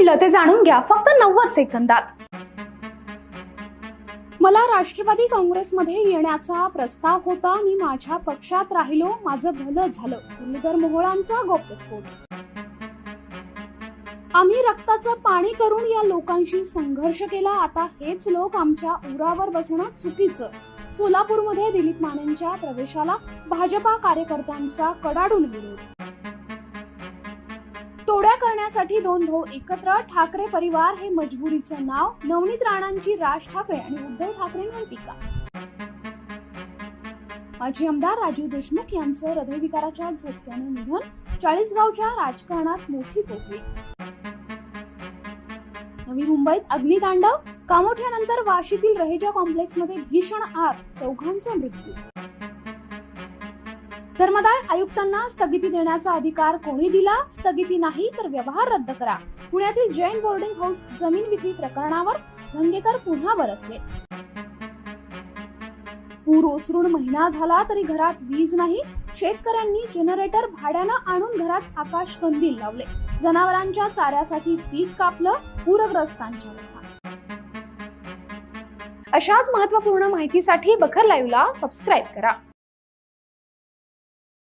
घडलं ते जाणून घ्या फक्त नव्वद सेकंदात. मला राष्ट्रवादी काँग्रेसमध्ये येण्याचा प्रस्ताव होता मी माझ्या पक्षात राहिलो माझं भलं झालं. मुरलीधर मोहोळांचा गोप्यस्फोट आम्ही रक्ताचं पाणी करून या लोकांशी संघर्ष केला. आता हेच लोक आमच्या उरावर बसणं चुकीचं. सोलापूरमध्ये दिलीप मानेंच्या प्रवेशाला भाजपा कार्यकर्त्यांचा कडाडून विरोध. तोड्या करण्यासाठी दोन भाऊ एकत्र ठाकरे परिवार हे मजबुरीचं नाव नवनीत राणांची राज ठाकरे आणि उद्धव ठाकरेंवर टीका. माजी आमदार राजू देशमुख यांचं हृदयविकाराच्या झटक्याने निधन चाळीसगावच्या राजकारणात मोठी पोकळी. नवी मुंबईत अग्नितांडव कामोठ्यानंतर वाशीतील रहेजा कॉम्प्लेक्समध्ये भीषण आग चौघांचा मृत्यू. धर्मदाय आयुक्तांना स्थगिती देण्याचा अधिकार कोणी दिला? स्थगिती नाही तर व्यवहार रद्द करा. पुण्यातील जैन बोर्डिंग हाऊस जमीन विक्री प्रकरणावर धंगेकर पुन्हा बरसले. पूर ओसरून महिना झाला तरी घरात वीज नाही. शेतकऱ्यांनी जनरेटर भाड्यानं आणून घरात आकाश कंदील लावले. जनावरांच्या चाऱ्यासाठी पीक कापलं पूरग्रस्तांच्या अशाच महत्त्वपूर्ण माहितीसाठी बखर लाईव्हला सबस्क्राईब करा.